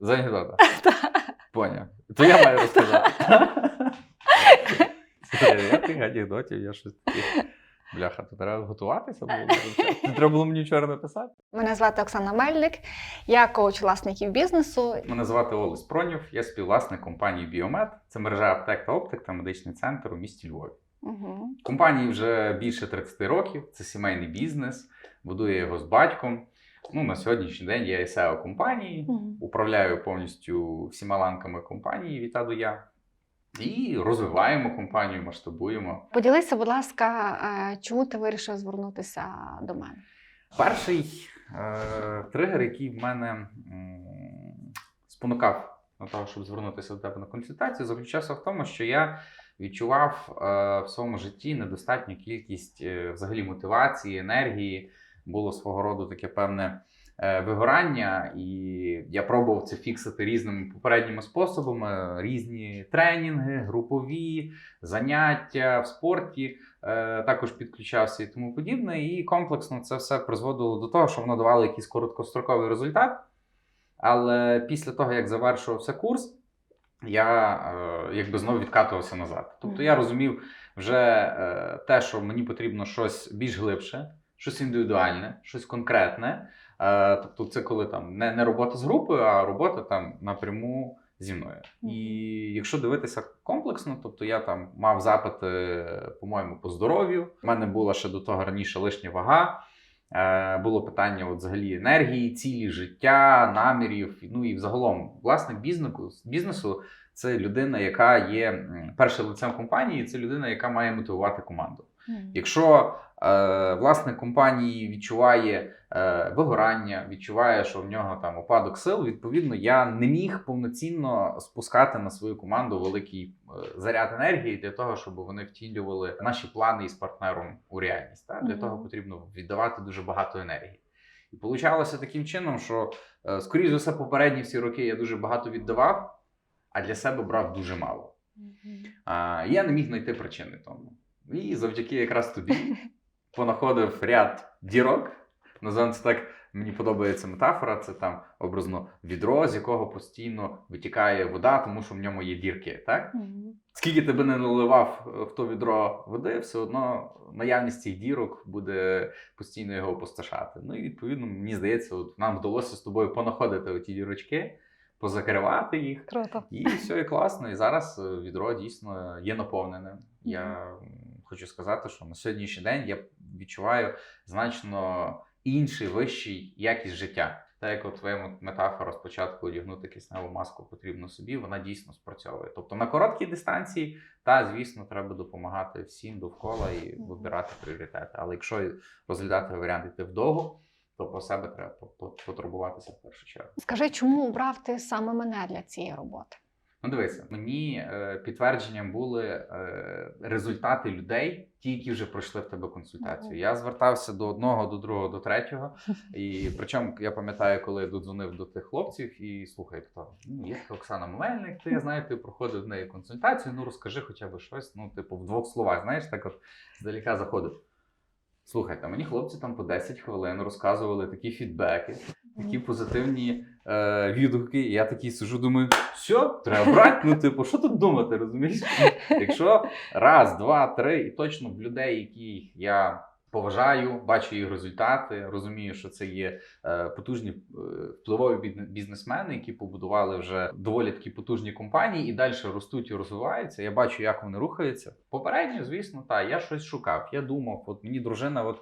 За анекдота. Поняв. То я маю розказати. Я тих анекдотів, я щось таке. Бляха, то треба готуватися було. Не треба було мені вчора написати. Мене звати Оксана Мельник, я коуч власників бізнесу. Мене звати Олесь Пронів, я співвласник компанії Біомед. Це мережа аптек та оптик та медичний центр у місті Львові. Угу. Компанії вже більше 30 років. Це сімейний бізнес. Будує його з батьком. Ну, на сьогоднішній день я SEO компанії, управляю повністю всіма ланками компанії до Я. І розвиваємо компанію, масштабуємо. Поділися, будь ласка, е, чому ти вирішив звернутися до мене? Перший е, тригер, який в мене м, спонукав на того, щоб звернутися до тебе на консультацію, заключався в тому, що я відчував е, в своєму житті недостатню кількість е, взагалі мотивації, енергії. Було свого роду таке певне е, вигорання, і я пробував це фіксити різними попередніми способами: різні тренінги, групові заняття в спорті е, також підключався і тому подібне. І комплексно це все призводило до того, що воно давало якийсь короткостроковий результат. Але після того, як завершувався курс, я е, якби знову відкатувався назад. Тобто я розумів вже те, що мені потрібно щось більш глибше, щось індивідуальне, щось конкретне. Е, тобто, це коли там не, не робота з групою, а робота там напряму зі мною. І якщо дивитися комплексно, тобто я там мав запити, по-моєму, по здоров'ю. У мене була ще до того раніше лишня вага. Е, було питання от, взагалі енергії, цілі життя, намірів. Ну і взагалом власник бізнесу, бізнесу це людина, яка є першим лицем компанії, це людина, яка має мотивувати команду. Якщо е, власник компанії відчуває е, вигорання, відчуває, що в нього там опадок сил, відповідно, я не міг повноцінно спускати на свою команду великий е, заряд енергії для того, щоб вони втілювали наші плани із партнером у реальність. Так? Для того потрібно віддавати дуже багато енергії. І получалося таким чином, що, е, скоріш за все, попередні всі роки я дуже багато віддавав, а для себе брав дуже мало. А, я не міг знайти причини тому. І завдяки якраз тобі понаходив ряд дірок. Називаємо це так, мені подобається метафора. Це там образно відро, з якого постійно витікає вода, тому що в ньому є дірки. Так? Скільки тебе не наливав е, в то відро води, все одно наявність цих дірок буде постійно його опустошати. Ну і відповідно, мені здається, от нам вдалося з тобою понаходити оті дірочки, позакривати їх. Круто. І все і класно. І зараз е, відро дійсно є наповненим. Я хочу сказати, що на сьогоднішній день я відчуваю значно інший, вищий якість життя. Так як от твоя метафора спочатку одягнути кисневу маску потрібно собі, вона дійсно спрацьовує. Тобто на короткій дистанції, та звісно, треба допомагати всім довкола і вибирати пріоритети. Але якщо розглядати варіант йти вдовго, то по себе треба по- по- потурбуватися в першу чергу. Скажи, чому обрав ти саме мене для цієї роботи? Ну, дивися, мені е, підтвердженням були е, результати людей, ті, які вже пройшли в тебе консультацію. Я звертався до одного, до другого, до третього. І причому я пам'ятаю, коли я додзвонив до тих хлопців і слухай, хто ну, є Оксана Мельник, ти знаю, ти проходив в неї консультацію. Ну розкажи хоча б щось. Ну, типу, в двох словах, знаєш, так от здаліка заходив. Слухайте, мені хлопці там по 10 хвилин розказували такі фідбеки, такі позитивні е, відгуки. Я такий сижу, думаю, все, треба брати. Ну, типу, що тут думати, розумієш? Якщо раз, два, три, і точно в людей, яких я поважаю, бачу їх результати, розумію, що це є е, потужні е, впливові бізнесмени, які побудували вже доволі такі потужні компанії і далі ростуть і розвиваються. Я бачу, як вони рухаються. Попередньо, звісно, так, я щось шукав. Я думав, от мені дружина, от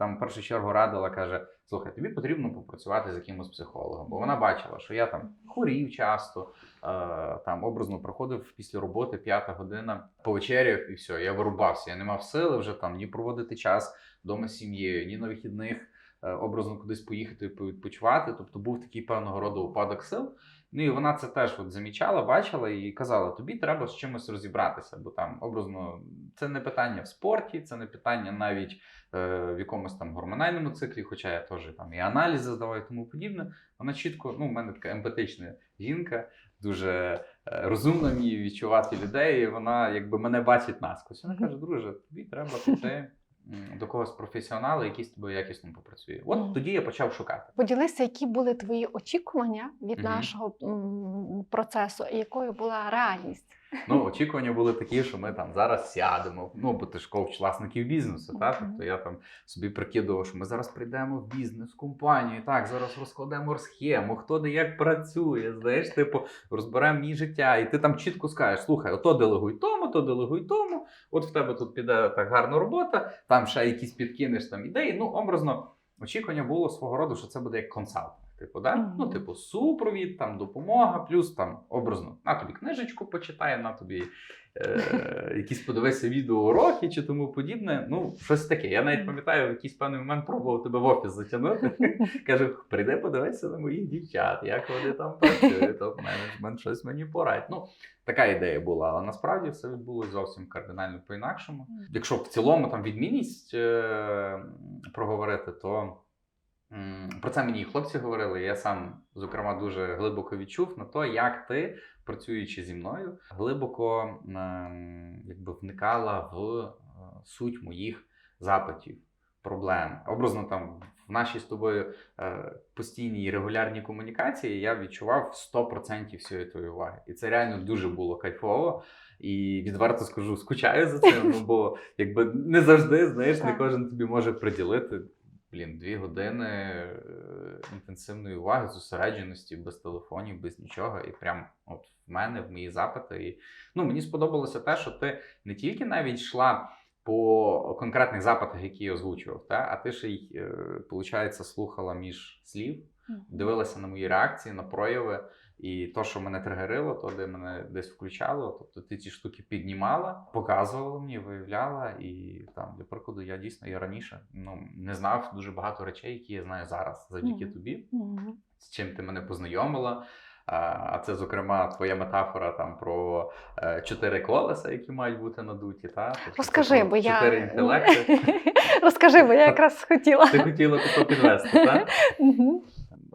там в першу чергу радила, каже: слухай, тобі потрібно попрацювати з якимось психологом, бо вона бачила, що я там хворів часто, е, там образно проходив після роботи п'ята година, повечеряв і все, я вирубався. Я не мав сили вже там ні проводити час вдома з сім'єю, ні на вихідних е, образно кудись поїхати і відпочивати. Тобто був такий певного роду упадок сил. Ну і вона це теж от замічала, бачила і казала: тобі треба з чимось розібратися, бо там образно це не питання в спорті, це не питання навіть е, в якомусь там гормональному циклі, хоча я теж там і аналізи здавав і тому подібне. Вона чітко, ну, в мене така емпатична жінка, дуже е, розумно вміє відчувати людей. і Вона якби мене бачить наскось. Вона каже: друже, тобі треба піти до когось професіонала, який з тобою якісно попрацює. От Мгм. тоді я почав шукати. Поділися, які були твої очікування від Мгм. нашого м, процесу, і якою була реальність? Ну, очікування були такі, що ми там зараз сядемо. Ну, бо ти ж коуч власників бізнесу, так? Мгм. Тобто я там собі прикидував, що ми зараз прийдемо в бізнес, компанію, так, зараз розкладемо схему, хто де як працює, знаєш, типу, розберемо мій життя, і ти там чітко скажеш: слухай, ото делегуй тому, то делегуй тому. От в тебе тут піде так гарна робота, там ще якісь підкинеш там ідеї. Ну, образно, очікування було свого роду, що це буде як консалтинг. Типу, да? Мгм. ну, типу, супровід, там допомога, плюс там образно на тобі книжечку почитай, на тобі е, якісь подивися відеоуроки чи тому подібне. Ну, щось таке. Я навіть пам'ятаю, в якийсь певний момент пробував тебе в офіс затягнути. Кажу, прийди, подивися на моїх дівчат, як вони там працюють, топ-менеджмент, щось мені порадь. Ну, така ідея була, але насправді все відбулося зовсім кардинально по-інакшому. Якщо в цілому там відмінність е- проговорити, то. Про це мені і хлопці говорили. Я сам, зокрема, дуже глибоко відчув на то, як ти, працюючи зі мною, глибоко якби вникала в е, суть моїх запитів, проблем. Образно там в нашій з тобою е, постійній і регулярній комунікації я відчував 100% всієї твоєї уваги. І це реально дуже було кайфово. І відверто скажу, скучаю за цим, ну, бо якби не завжди, знаєш, не кожен тобі може приділити. Блін, дві години е, інтенсивної уваги, зосередженості, без телефонів, без нічого. І прям от в мене, в мої запити. І ну, мені сподобалося те, що ти не тільки навіть йшла по конкретних запитах, які я озвучував, та, а ти ще й, е, виходить, слухала між слів, дивилася на мої реакції, на прояви. І то, що мене тригерило, то де мене десь включало, тобто ти ці штуки піднімала, показувала мені, виявляла. І там, для прикладу, я дійсно і раніше ну, не знав дуже багато речей, які я знаю зараз, завдяки Мгм. тобі, Мгм. з чим ти мене познайомила. А це, зокрема, твоя метафора там про е, чотири колеса, які мають бути надуті. Та? Тобто, Розкажи, бо я чотири інтелекти. розкажи, бо я якраз хотіла. Ти хотіла підвести, так?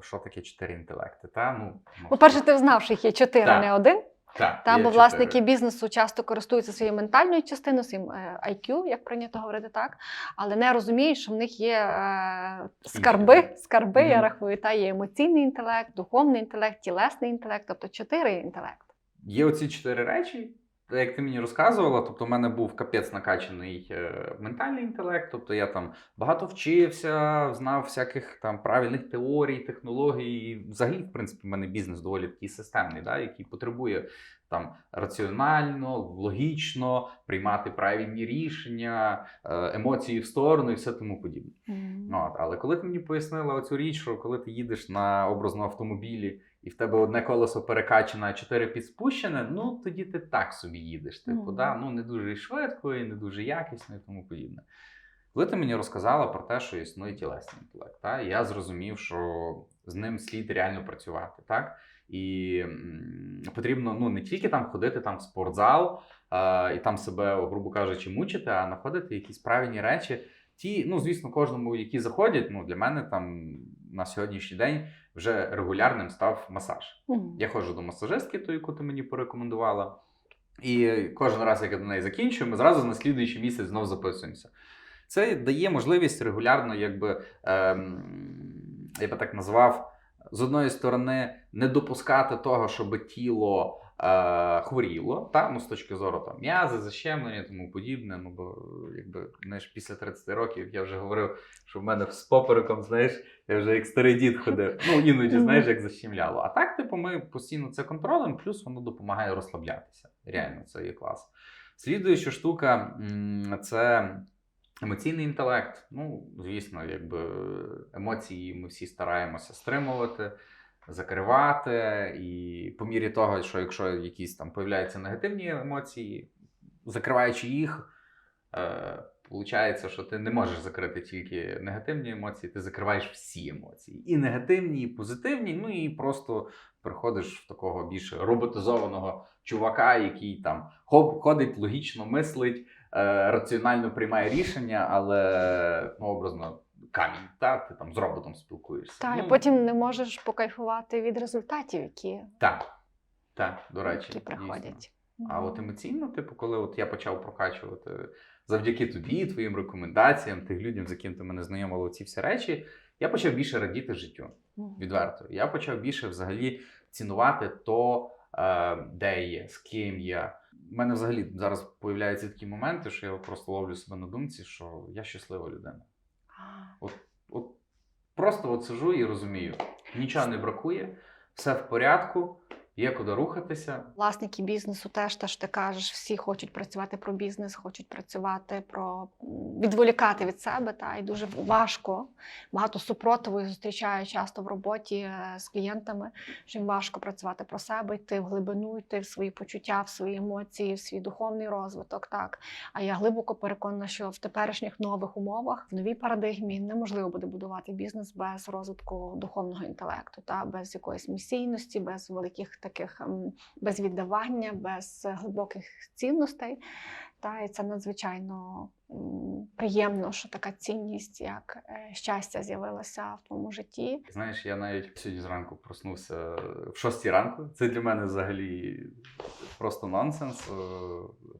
Що таке чотири інтелекти? Та? Ну, По-перше, ти знав, що їх є чотири, Так. не один. так, Та, бо власники бізнесу часто користуються своєю ментальною частиною, своїм е, IQ, як прийнято говорити так, але не розуміють, що в них є е, скарби, скарби, я рахую, та є емоційний інтелект, духовний інтелект, тілесний інтелект, тобто чотири інтелект. Є оці чотири речі. Як ти мені розказувала, тобто в мене був капець накачаний е, ментальний інтелект, тобто я там багато вчився, знав всяких там правильних теорій, технологій. І взагалі, в принципі, в мене бізнес доволі такий системний, да, який потребує там раціонально, логічно приймати правильні рішення, е, емоції в сторону і все тому подібне. Ну, От, але коли ти мені пояснила оцю річ, що коли ти їдеш на образно автомобілі і в тебе одне колесо перекачане, а чотири підспущене, ну тоді ти так собі їдеш. Типу, Мгм. да? ну не дуже і швидко, і не дуже якісно і тому подібне. Коли ти мені розказала про те, що існує тілесний інтелект, та, я зрозумів, що з ним слід реально працювати. Так? І м, потрібно ну, не тільки там ходити там в спортзал а, і там себе, грубо кажучи, мучити, а знаходити якісь правильні речі. Ті, ну звісно, кожному, які заходять, ну для мене там на сьогоднішній день вже регулярним став масаж. Мгм. Я ходжу до масажистки, ту, яку ти мені порекомендувала. І кожен раз, як я до неї закінчую, ми зразу на слідуючий місяць знову записуємося. Це дає можливість регулярно, якби ем, я би так назвав, з одної сторони, не допускати того, щоб тіло е, хворіло, та? Ну, з точки зору там, м'язи, защемлення тому подібне. Ну, бо якби знаєш, після 30 років я вже говорив, що в мене з попереком, знаєш, я вже як старий дід ходив. Ну, іноді, знаєш, як защемляло. А так, типу, ми постійно це контролем, плюс воно допомагає розслаблятися. Реально, це є клас. Слідуюча штука це емоційний інтелект. Ну, звісно, якби емоції ми всі стараємося стримувати, закривати. І по мірі того, що якщо якісь там появляються негативні емоції, закриваючи їх. Е, Получається, що ти не можеш закрити тільки негативні емоції, ти закриваєш всі емоції. І негативні, і позитивні, ну і просто приходиш в такого більш роботизованого чувака, який там ходить, логічно мислить, е, раціонально приймає рішення, але ну, образно камінь, та ти там з роботом спілкуєшся. Та, ну, і потім не можеш покайфувати від результатів, які, Так, так, до речі. які дійсно. приходять. А от емоційно, типу, коли от я почав прокачувати завдяки тобі, твоїм рекомендаціям, тих людям, з яким ти мене знайомило, ці всі речі, я почав більше радіти життю. Відверто. Я почав більше взагалі цінувати то, е, де є, з ким я. У мене взагалі зараз появляються такі моменти, що я просто ловлю себе на думці, що я щаслива людина. Просто от сижу і розумію, нічого не бракує, все в порядку, є куди рухатися. Власники бізнесу теж те, що ти кажеш, всі хочуть працювати про бізнес, хочуть працювати про відволікати від себе. Та і дуже важко. Багато супротиву зустрічаю часто в роботі е, з клієнтами, що їм важко працювати про себе, йти в глибину, йти в свої почуття, в свої емоції, в свій духовний розвиток. Так а я глибоко переконана, що в теперішніх нових умовах, в новій парадигмі неможливо буде будувати бізнес без розвитку духовного інтелекту, та без якоїсь місійності, без великих таких ем, без віддавання, без е, глибоких цінностей. Та і це надзвичайно приємно, що така цінність, як е, щастя, з'явилася в твоєму житті. Знаєш, я навіть сьогодні зранку проснувся в 6 ранку. Це для мене взагалі просто нонсенс. Е,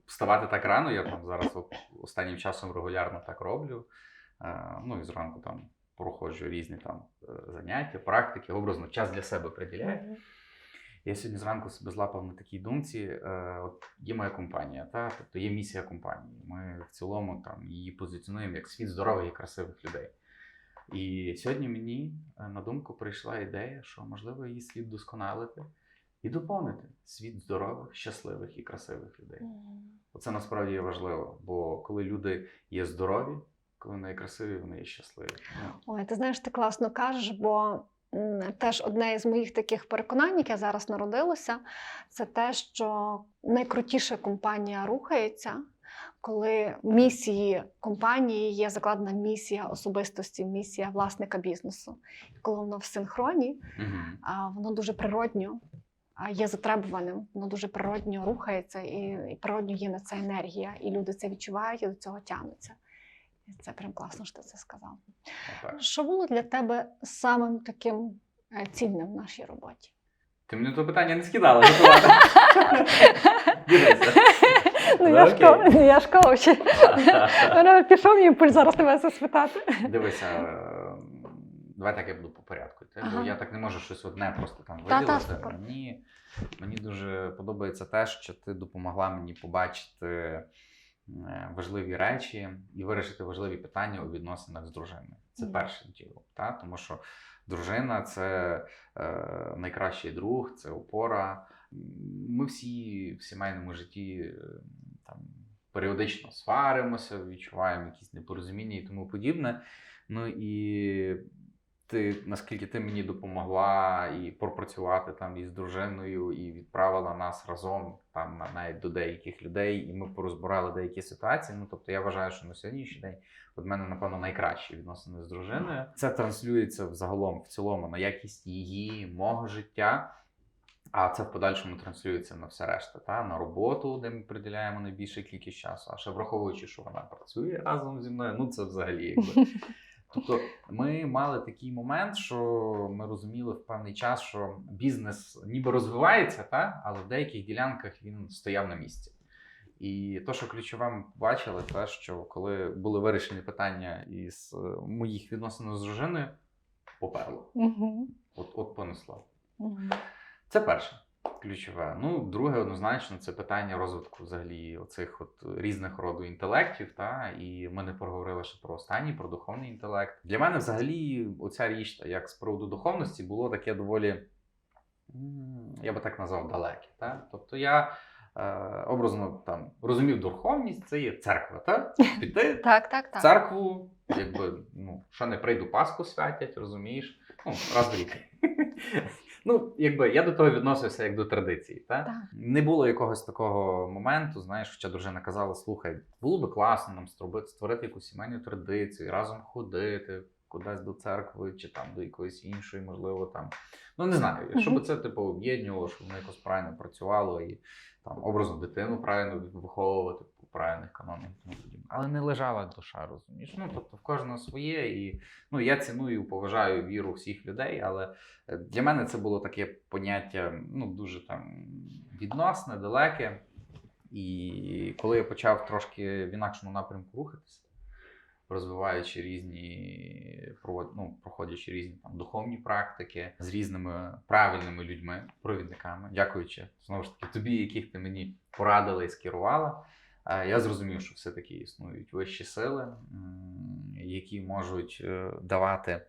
Вставати так рано. Я там зараз останнім часом регулярно так роблю. Е, Ну і зранку там проходжу різні там е, заняття, практики, образно час для себе приділяю. Я сьогодні зранку себе злапав на такій думці. Е, от є моя компанія, та тобто є місія компанії. Ми в цілому там її позиціонуємо як світ здорових і красивих людей. І сьогодні мені е, на думку прийшла ідея, що можливо її слід досконалити і доповнити світ здорових, щасливих і красивих людей. Оце насправді є важливо, бо коли люди є здорові, коли вони є красиві, вони є щасливі. Ну, Ой, ти знаєш, ти класно кажеш, бо теж одне із моїх таких переконань, яке зараз народилося, це те, що найкрутіша компанія рухається, коли в місії компанії є закладена місія особистості, місія власника бізнесу. І коли воно в синхроні, воно дуже природньо. Є затребуваним, воно дуже природньо рухається, і, і природньо є на це енергія, і люди це відчувають і до цього тягнуться. Це прям класно, що ти це сказав. Отак. Що було для тебе самим таким е, цінним в нашій роботі? Ти мені то питання не скидала. Дивися. Ну, Ну, я ж ну, я ж коуч. Пішов імпульс зараз тебе це спитати. Дивися, е, давай так я буду по порядку. я так не можу щось одне просто там виділити. Мені, дуже подобається те, що ти допомогла мені побачити важливі речі і вирішити важливі питання у відносинах з дружиною. Це Мгм. першим ділом. Та? Тому що дружина це е, найкращий друг, це опора. Ми всі в сімейному житті е, там, періодично сваримося, відчуваємо якісь непорозуміння і тому подібне. Ну і ти, наскільки ти мені допомогла і пропрацювати там із дружиною, і відправила нас разом там навіть до деяких людей, і ми порозбирали деякі ситуації. Ну тобто я вважаю, що на сьогоднішній день от мене, напевно, найкращі відносини з дружиною. Це транслюється взагалом в цілому на якість її, мого життя. А це в подальшому транслюється на все решта, та на роботу, де ми приділяємо найбільшу кількість часу. А ще враховуючи, що вона працює разом зі мною, ну це взагалі якби. Тобто ми мали такий момент, що ми розуміли в певний час, що бізнес ніби розвивається, та? але в деяких ділянках він стояв на місці. І то, що ключове ми побачили, те, що коли були вирішені питання із е, моїх відносин з дружиною, поперло. Мгм. От, от понесло. Мгм. Це перше ключове. Ну, друге, однозначно, це питання розвитку взагалі оцих от різних роду інтелектів. Та? І ми не проговорили ще про останній, про духовний інтелект. Для мене взагалі оця річ, та, як з приводу духовності, було таке доволі, я би так назвав, далеке. Та? Тобто я е, образно там розумів духовність, це є церква, та? Піти Так, так, так. церкву, якби, ну, що не прийду, Пасху святять, розумієш? Ну, раз в рік. Ну, якби я до того відносився як до традиції. Та? Так. Не було якогось такого моменту, знаєш, хоча дружина казала: слухай, було би класно нам створити, створити якусь сімейну традицію, разом ходити кудись до церкви чи там до якоїсь іншої, можливо, там. Ну не знаю, щоб це типу об'єднувало, щоб воно якось правильно працювало і там образно дитину правильно виховувати правильних тому подібне. Але не лежала душа, розумієш? Ну тобто в кожного своє, і ну я ціную, поважаю віру всіх людей, але е, для мене це було таке поняття ну дуже там відносне, далеке. І коли я почав трошки в інакшому напрямку рухатися, розвиваючи різні, ну, проходячи різні там, духовні практики з різними правильними людьми, провідниками, дякуючи знову ж таки тобі, яких ти мені порадила і скерувала. Я зрозумів, що все-таки існують вищі сили, які можуть е, давати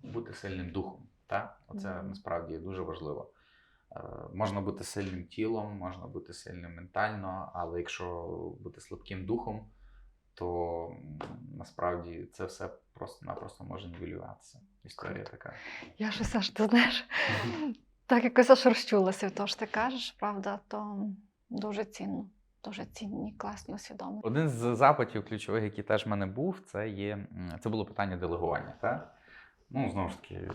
бути сильним духом. Так? Оце насправді дуже важливо. Е, Можна бути сильним тілом, можна бути сильним ментально, але якщо бути слабким духом, то насправді це все просто-напросто може нівелюватися. Історія Круто. така. Я щось аж ти знаєш, так якось аж розчулася того, що ти кажеш, правда, то дуже цінно, дуже цінні, класні усвідомлення. Один з запитів ключових, який теж в мене був, це є це було питання делегування. Так? Ну, знову ж таки,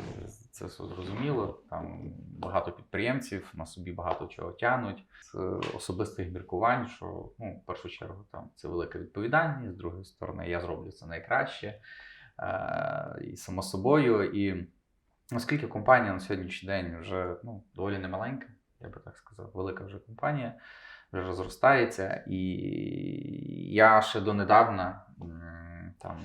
це все зрозуміло. Там багато підприємців на собі багато чого тянуть. З особистих міркувань, що ну, в першу чергу там це велика відповідальність, з другої сторони, я зроблю це найкраще е- і само собою. І оскільки компанія на сьогоднішній день вже ну, доволі немаленька, я би так сказав, велика вже компанія вже розростається. І я ще донедавна, там,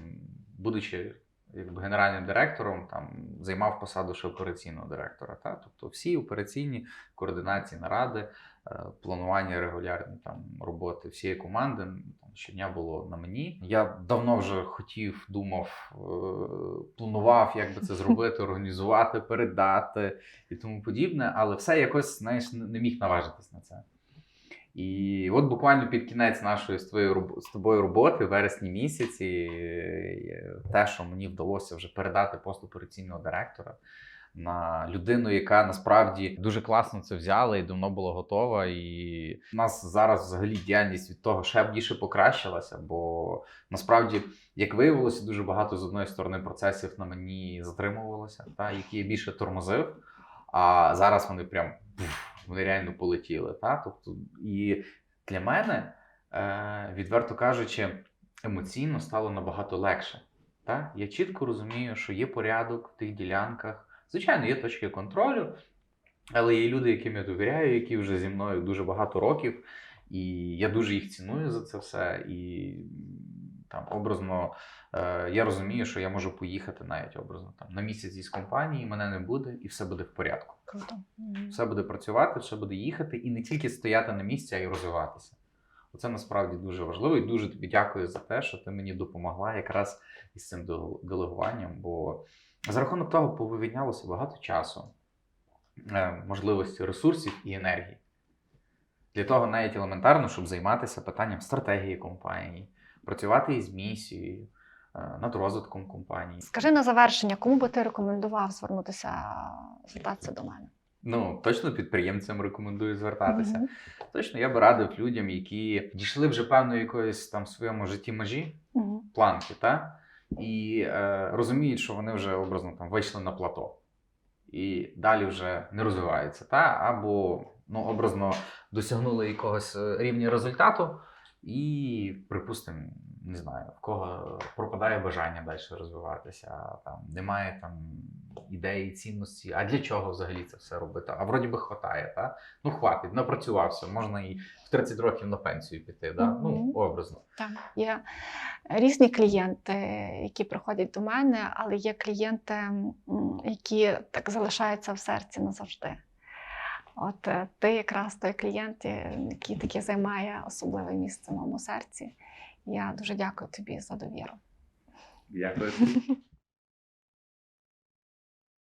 будучи якби генеральним директором, там займав посаду ще операційного директора. Та? Тобто всі операційні координації наради, е, планування регулярні там роботи всієї команди там, щодня було на мені. Я давно вже хотів, думав, е, планував, як би це зробити, організувати, передати і тому подібне, але все якось знаєш, не не міг наважитись на це. І от буквально під кінець нашої з твоєю з тобою роботи, вересні місяці, е, те, що мені вдалося вже передати пост операційного директора на людину, яка насправді дуже класно це взяла і давно була готова. І в нас зараз взагалі діяльність від того ще більше покращилася, бо насправді, як виявилося, дуже багато з одної сторони процесів на мені затримувалося, та, які я більше тормозив. А зараз вони прям пф, вони реально полетіли. Та? Тобто, і для мене, е, відверто кажучи, емоційно стало набагато легше. Та? Я чітко розумію, що є порядок в тих ділянках. Звичайно, є точки контролю, але є люди, яким я довіряю, які вже зі мною дуже багато років, і я дуже їх ціную за це все. І там образно е, я розумію, що я можу поїхати навіть образно там на місяць із компанії, мене не буде, і все буде в порядку. Круто. Все буде працювати, все буде їхати, і не тільки стояти на місці, а й розвиватися. Оце насправді дуже важливо, і дуже тобі дякую за те, що ти мені допомогла якраз із цим делегуванням. Бо за рахунок того повивіднялося багато часу, е, можливості, ресурсів і енергії. Для того навіть елементарно, щоб займатися питанням стратегії компанії, працювати із місією, е, над розвитком компанії. Скажи на завершення, кому би ти рекомендував звернутися, звертатися до мене? Ну, точно підприємцям рекомендую звертатися. Мгм. Точно, я би радив людям, які дійшли вже певної якоїсь там в своєму житті межі, Мгм. планки, та? і е, розуміють, що вони вже образно там вийшли на плато. І далі вже не розвиваються, та? або ну, образно досягнули якогось е, рівня результату, і, припустимо, не знаю, в кого пропадає бажання далі розвиватися, там немає там ідеї, цінності. А для чого взагалі це все робити? А вроді би хватає, та? Ну, хватить, напрацювався, можна і в 30 років на пенсію піти, да? ну, образно. Так, є різні клієнти, які приходять до мене, але є клієнти, які так залишаються в серці назавжди. От е, ти якраз той клієнт, е, який таки займає особливе місце в моєму серці. Я дуже дякую тобі за довіру. Дякую.